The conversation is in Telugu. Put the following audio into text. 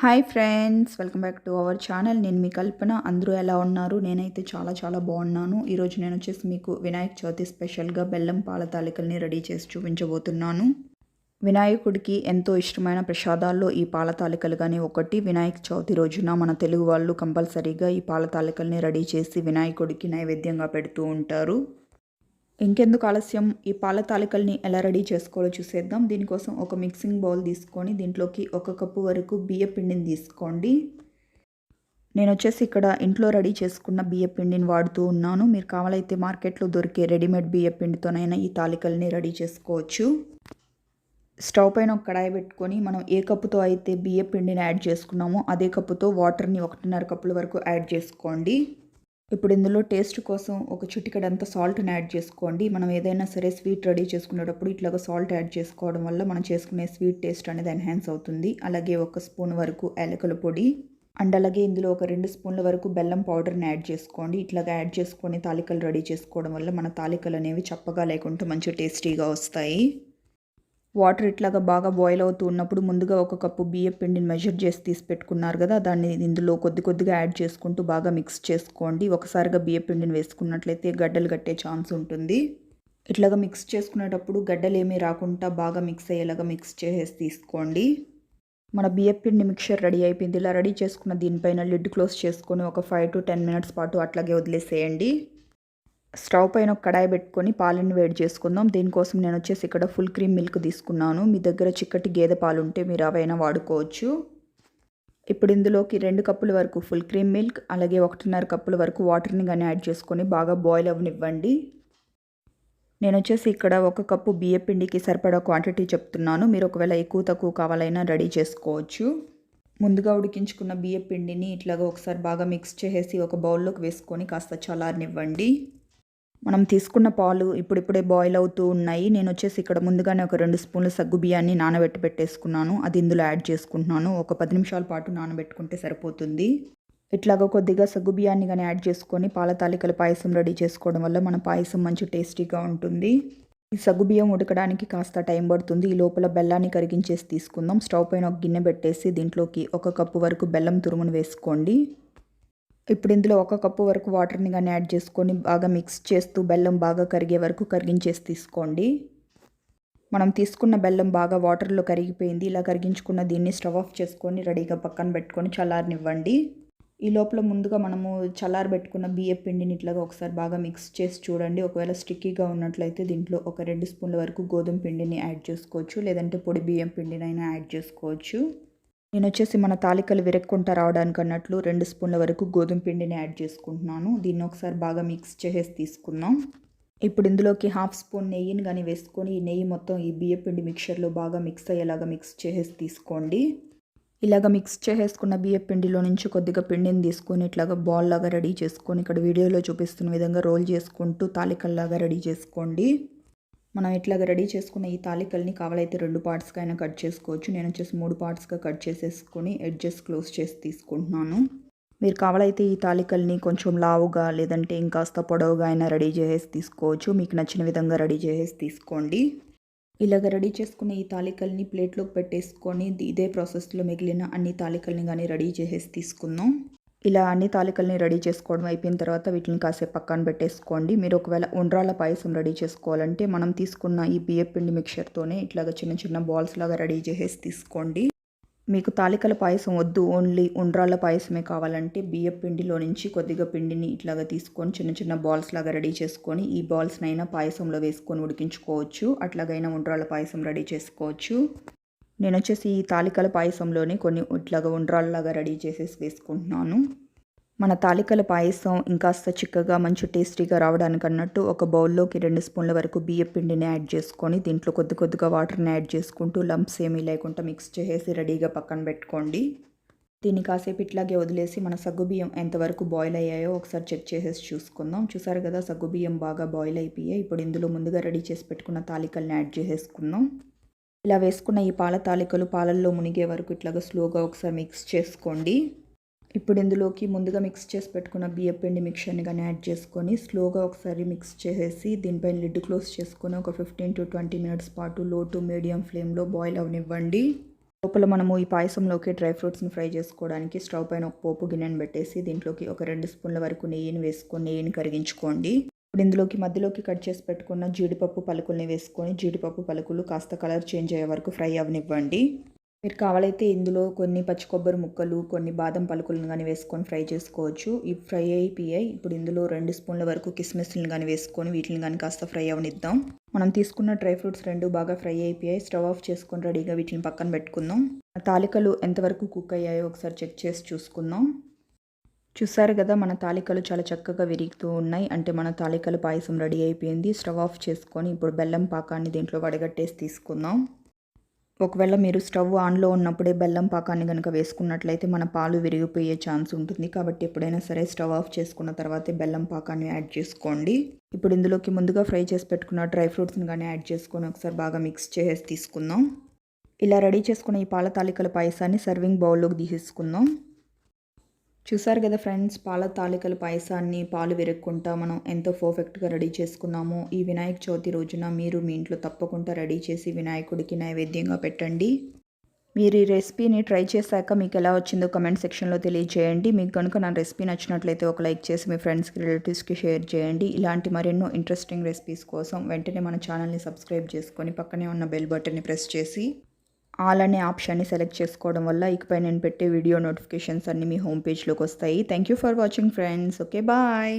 Hi friends welcome back to our channel. నేను మీ కల్పన. అందరూ ఎలా ఉన్నారు? నేనైతే చాలా చాలా బాగున్నాను. ఈరోజు నేను వచ్చేసి మీకు వినాయక చవితి స్పెషల్గా బెల్లం పాల తాలికల్ని రెడీ చేసి చూపించబోతున్నాను. వినాయకుడికి ఎంతో ఇష్టమైన ప్రసాదాల్లో ఈ పాల తాలికలు కానీ ఒకటి వినాయక చవితి రోజున మన తెలుగు వాళ్ళు కంపల్సరీగా ఈ పాల తాలికల్ని రెడీ చేసి వినాయకుడికి నైవేద్యంగా పెడుతూ ఉంటారు. ఇంకెందుకు ఆలస్యం? ఈ పాల తాలికల్ని ఎలా రెడీ చేసుకోవాలో చూసేద్దాం. దీనికోసం ఒక మిక్సింగ్ బౌల్ తీసుకొని దీంట్లోకి ఒక కప్పు వరకు బియ్య పిండిని తీసుకోండి. నేను వచ్చేసి ఇక్కడ ఇంట్లో రెడీ చేసుకున్న బియ్య పిండిని వాడుతూ ఉన్నాను. మీరు కావాలైతే మార్కెట్లో దొరికే రెడీమేడ్ బియ్య పిండితోనైనా ఈ తాలికల్ని రెడీ చేసుకోవచ్చు. స్టవ్ పైన ఒక కడాయి పెట్టుకొని మనం ఏ కప్పుతో అయితే బియ్య పిండిని యాడ్ చేసుకున్నామో అదే కప్పుతో వాటర్ని ఒకటిన్నర కప్పుల వరకు యాడ్ చేసుకోండి. ఇప్పుడు ఇందులో టేస్ట్ కోసం ఒక చిటికడంత సాల్ట్ని యాడ్ చేసుకోండి. మనం ఏదైనా సరే స్వీట్ రెడీ చేసుకునేటప్పుడు ఇట్లాగా సాల్ట్ యాడ్ చేసుకోవడం వల్ల మనం చేసుకునే స్వీట్ టేస్ట్ అనేది ఎన్హాన్స్ అవుతుంది. అలాగే ఒక స్పూన్ వరకు యాలకుల పొడి అండ్ అలాగే ఇందులో ఒక రెండు స్పూన్ల వరకు బెల్లం పౌడర్ని యాడ్ చేసుకోండి. ఇట్లాగా యాడ్ చేసుకొని తాలికలు రెడీ చేసుకోవడం వల్ల మన తాలికలు అనేవి చప్పగా లేకుండా మంచి టేస్టీగా వస్తాయి. వాటర్ ఇట్లాగా బాగా బాయిల్ అవుతూ ఉన్నప్పుడు ముందుగా ఒక కప్పు బియ్యం పిండిని మెజర్ చేసి తీసి పెట్టుకున్నారు కదా దాన్ని ఇందులో కొద్ది కొద్దిగా యాడ్ చేసుకుంటూ బాగా మిక్స్ చేసుకోండి. ఒకసారిగా బియ్యం పిండిని వేసుకున్నట్లయితే గడ్డలు కట్టే ఛాన్స్ ఉంటుంది. ఇట్లాగా మిక్స్ చేసుకునేటప్పుడు గడ్డలు ఏమీ రాకుండా బాగా మిక్స్ అయ్యేలాగా మిక్స్ చేసేసి తీసుకోండి. మన బియ్యపిండి మిక్చర్ రెడీ అయిపోయింది. ఇలా రెడీ చేసుకున్న దీనిపైన లిడ్ క్లోజ్ చేసుకొని ఒక ఫైవ్ టు టెన్ మినిట్స్ పాటు అట్లాగే వదిలేసేయండి. స్టవ్ పైన ఒక కడాయి పెట్టుకొని పాలను వేడి చేసుకుందాం. దీనికోసం నేను వచ్చేసి ఇక్కడ ఫుల్ క్రీమ్ మిల్క్ తీసుకున్నాను. మీ దగ్గర చిక్కటి గేదె పాలు ఉంటే మీరు అవైనా వాడుకోవచ్చు. ఇప్పుడు ఇందులోకి రెండు కప్పుల వరకు ఫుల్ క్రీమ్ మిల్క్ అలాగే ఒకటిన్నర కప్పుల వరకు వాటర్ని కానీ యాడ్ చేసుకొని బాగా బాయిల్ అవ్వనివ్వండి. నేను వచ్చేసి ఇక్కడ ఒక కప్పు బియ్య పిండికి సరిపడా క్వాంటిటీ చెప్తున్నాను. మీరు ఒకవేళ ఎక్కువ తక్కువ కావాలైనా రెడీ చేసుకోవచ్చు. ముందుగా ఉడికించుకున్న బియ్య పిండిని ఇట్లాగా ఒకసారి బాగా మిక్స్ చేసేసి ఒక బౌల్లోకి వేసుకొని కాస్త చల్లారనివ్వండి. మనం తీసుకున్న పాలు ఇప్పుడిప్పుడే బాయిల్ అవుతూ ఉన్నాయి. నేను వచ్చేసి ఇక్కడ ముందుగానే ఒక రెండు స్పూన్ల సగ్గు బియ్యాన్ని నానబెట్టి పెట్టేసుకున్నాను. అది ఇందులో యాడ్ చేసుకుంటున్నాను. ఒక పది నిమిషాల పాటు నానబెట్టుకుంటే సరిపోతుంది. ఇట్లాగా కొద్దిగా సగ్గు బియ్యాన్ని కానీ యాడ్ చేసుకొని పాల తాలికల పాయసం రెడీ చేసుకోవడం వల్ల మన పాయసం మంచి టేస్టీగా ఉంటుంది. ఈ సగ్గు బియ్యం ఉడకడానికి కాస్త టైం పడుతుంది. ఈ లోపల బెల్లాన్ని కరిగించేసి తీసుకుందాం. స్టవ్ పైన ఒక గిన్నె పెట్టేసి దీంట్లోకి ఒక కప్పు వరకు బెల్లం తురుమును వేసుకోండి. ఇప్పుడు ఇందులో ఒక కప్పు వరకు వాటర్ని కానీ యాడ్ చేసుకొని బాగా మిక్స్ చేస్తూ బెల్లం బాగా కరిగే వరకు కరిగించేసి తీసుకోండి. మనం తీసుకున్న బెల్లం బాగా వాటర్లో కరిగిపోయింది. ఇలా కరిగించుకున్న దీన్ని స్టవ్ ఆఫ్ చేసుకొని రెడీగా పక్కన పెట్టుకొని చల్లారనివ్వండి. ఈ లోపల ముందుగా మనము చల్లారి పెట్టుకున్న బియ్యం పిండిని ఇట్లాగా ఒకసారి బాగా మిక్స్ చేసి చూడండి. ఒకవేళ స్టిక్కీగా ఉన్నట్లయితే దీంట్లో ఒక రెండు స్పూన్ల వరకు గోధుమ పిండిని యాడ్ చేసుకోవచ్చు. లేదంటే పొడి బియ్యం పిండినైనా యాడ్ చేసుకోవచ్చు. నేను వచ్చేసి మన తాలికలు విరక్కుంటా రావడానికి అన్నట్లు రెండు స్పూన్ల వరకు గోధుమ పిండిని యాడ్ చేసుకుంటున్నాను. దీన్ని ఒకసారి బాగా మిక్స్ చేసేసి తీసుకుందాం. ఇప్పుడు ఇందులోకి హాఫ్ స్పూన్ నెయ్యిని కానీ వేసుకొని ఈ నెయ్యి మొత్తం ఈ బియ్య పిండి మిక్చర్లో బాగా మిక్స్ అయ్యేలాగా మిక్స్ చేసేసి తీసుకోండి. ఇలాగ మిక్స్ చేసేసుకున్న బియ్య పిండిలో నుంచి కొద్దిగా పిండిని తీసుకొని ఇట్లాగా బాల్ లాగా రెడీ చేసుకొని ఇక్కడ వీడియోలో చూపిస్తున్న విధంగా రోల్ చేసుకుంటూ తాలికల్లాగా రెడీ చేసుకోండి. మనం ఇట్లాగ రెడీ చేసుకున్న ఈ తాలికల్ని కావాలైతే రెండు పార్ట్స్గా అయినా కట్ చేసుకోవచ్చు. నేను వచ్చేసి మూడు పార్ట్స్గా కట్ చేసేసుకొని ఎడ్జెస్ క్లోజ్ చేసి తీసుకుంటున్నాను. మీరు కావాలైతే ఈ తాలికల్ని కొంచెం లావుగా లేదంటే ఇంకాస్త పొడవుగా అయినా రెడీ చేసేసి తీసుకోవచ్చు. మీకు నచ్చిన విధంగా రెడీ చేసేసి తీసుకోండి. ఇలాగ రెడీ చేసుకున్న ఈ తాలికల్ని ప్లేట్లోకి పెట్టేసుకొని ఇదే ప్రాసెస్లో మిగిలిన అన్ని తాలికల్ని కానీ రెడీ చేసేసి తీసుకుందాం. ఇలా అన్ని తాలికల్ని రెడీ చేసుకోవడం అయిపోయిన తర్వాత వీటిని కాసేపు పక్కన పెట్టేసుకోండి. మీరు ఒకవేళ ఉండ్రాల పాయసం రెడీ చేసుకోవాలంటే మనం తీసుకున్న ఈ బియ్యం పిండి మిక్చర్తోనే ఇట్లాగ చిన్న చిన్న బాల్స్ లాగా రెడీ చేసేసి తీసుకోండి. మీకు తాలికల పాయసం వద్దు ఓన్లీ ఉండ్రాల పాయసమే కావాలంటే బియ్యం పిండిలో నుంచి కొద్దిగా పిండిని ఇట్లాగా తీసుకొని చిన్న చిన్న బాల్స్ లాగా రెడీ చేసుకొని ఈ బాల్స్నైనా పాయసంలో వేసుకొని ఉడికించుకోవచ్చు. అట్లాగైనా ఉండ్రాల పాయసం రెడీ చేసుకోవచ్చు. నేను వచ్చేసి ఈ తాలికల పాయసంలోనే కొన్ని ఇట్లాగా ఉండ్రాల్లాగా రెడీ చేసేసి వేసుకుంటున్నాను. మన తాలికల పాయసం ఇంకాస్త చిక్కగా మంచి టేస్టీగా రావడానికి అన్నట్టు ఒక బౌల్లోకి రెండు స్పూన్ల వరకు బియ్యం పిండిని యాడ్ చేసుకొని దీంట్లో కొద్ది కొద్దిగా వాటర్ని యాడ్ చేసుకుంటూ లంప్స్ ఏమీ లేకుండా మిక్స్ చేసేసి రెడీగా పక్కన పెట్టుకోండి. దీన్ని కాసేపు ఇట్లాగే వదిలేసి మన సగ్గుబియ్యం ఎంతవరకు బాయిల్ అయ్యాయో ఒకసారి చెక్ చేసేసి చూసుకుందాం. చూసారు కదా సగ్గుబియ్యం బాగా బాయిల్ అయిపోయాయి. ఇప్పుడు ఇందులో ముందుగా రెడీ చేసి పెట్టుకున్న తాలికల్ని యాడ్ చేసేసుకుందాం. ఇలా వేసుకున్న ఈ పాల తాలికలు పాలల్లో మునిగే వరకు ఇట్లాగా స్లోగా ఒకసారి మిక్స్ చేసుకోండి. ఇప్పుడు ఇందులోకి ముందుగా మిక్స్ చేసి పెట్టుకున్న బియ్యం పిండి మిక్చర్ని కానీ యాడ్ చేసుకొని స్లోగా ఒకసారి మిక్స్ చేసేసి దీనిపైన లిడ్ క్లోజ్ చేసుకొని ఒక ఫిఫ్టీన్ టు ట్వంటీ మినిట్స్ పాటు లో టు మీడియం ఫ్లేమ్లో బాయిల్ అవనివ్వండి. లోపల మనము ఈ పాయసంలోకి డ్రై ఫ్రూట్స్ని ఫ్రై చేసుకోవడానికి స్టవ్ పైన ఒక పోపు గిన్నెను పెట్టేసి దీంట్లోకి ఒక రెండు స్పూన్ల వరకు నెయ్యిని వేసుకొని నెయ్యిని కరిగించుకోండి. ఇప్పుడు ఇందులోకి మధ్యలోకి కట్ చేసి పెట్టుకున్న జీడిపప్పు పలుకుల్ని వేసుకొని జీడిపప్పు పలుకులు కాస్త కలర్ చేంజ్ అయ్యే వరకు ఫ్రై అవనివ్వండి. మీరు కావాలైతే ఇందులో కొన్ని పచ్చి కొబ్బరి ముక్కలు కొన్ని బాదం పలుకులను కానీ వేసుకొని ఫ్రై చేసుకోవచ్చు. ఈ ఫ్రై అయిపోయాయి. ఇప్పుడు ఇందులో రెండు స్పూన్ల వరకు కిస్మిస్లను కానీ వేసుకొని వీటిని కానీ కాస్త ఫ్రై అవనిద్దాం. మనం తీసుకున్న డ్రై ఫ్రూట్స్ రెండు బాగా ఫ్రై అయిపోయాయి. స్టవ్ ఆఫ్ చేసుకొని రెడీగా వీటిని పక్కన పెట్టుకుందాం. తాలికలు ఎంతవరకు కుక్ అయ్యాయో ఒకసారి చెక్ చేసి చూసుకుందాం. చూసారు కదా మన తాలికలు చాలా చక్కగా విరుగుతూ ఉన్నాయి. అంటే మన తాలికలు పాయసం రెడీ అయిపోయింది. స్టవ్ ఆఫ్ చేసుకొని ఇప్పుడు బెల్లం పాకాన్ని దీంట్లో వడగట్టేసి తీసుకుందాం. ఒకవేళ మీరు స్టవ్ ఆన్లో ఉన్నప్పుడే బెల్లం పాకాన్ని కనుక వేసుకున్నట్లయితే మన పాలు విరిగిపోయే ఛాన్స్ ఉంటుంది. కాబట్టి ఎప్పుడైనా సరే స్టవ్ ఆఫ్ చేసుకున్న తర్వాతే బెల్లం పాకాన్ని యాడ్ చేసుకోండి. ఇప్పుడు ఇందులోకి ముందుగా ఫ్రై చేసి పెట్టుకున్న డ్రై ఫ్రూట్స్ని కానీ యాడ్ చేసుకొని ఒకసారి బాగా మిక్స్ చేసి తీసుకుందాం. ఇలా రెడీ చేసుకున్న ఈ పాల తాలికల పాయసాన్ని సర్వింగ్ బౌల్లోకి తీసేసుకుందాం. చూసారు కదా ఫ్రెండ్స్ పాల తాలికల పాయసాన్ని పాలు విరుక్కుంటా మనం ఎంతో పర్ఫెక్ట్గా రెడీ చేసుకున్నాము. ఈ వినాయక చవితి రోజున మీరు మీ ఇంట్లో తప్పకుండా రెడీ చేసి వినాయకుడికి నైవేద్యంగా పెట్టండి. మీరు ఈ రెసిపీని ట్రై చేశాక మీకు ఎలా వచ్చిందో కమెంట్ సెక్షన్లో తెలియజేయండి. మీకు కనుక నా రెసిపీ నచ్చినట్లయితే ఒక లైక్ చేసి మీ ఫ్రెండ్స్కి రిలేటివ్స్కి షేర్ చేయండి. ఇలాంటి మరెన్నో ఇంట్రెస్టింగ్ రెసిపీస్ కోసం వెంటనే మన ఛానల్ని సబ్స్క్రైబ్ చేసుకొని పక్కనే ఉన్న బెల్ బటన్ని ప్రెస్ చేసి ఆల్ అనే ఆప్షన్ని సెలెక్ట్ చేసుకోవడం వల్ల ఇకపై నేను పెట్టే వీడియో నోటిఫికేషన్స్ అన్నీ మీ హోమ్ పేజ్లోకి వస్తాయి. Thank you for watching friends okay bye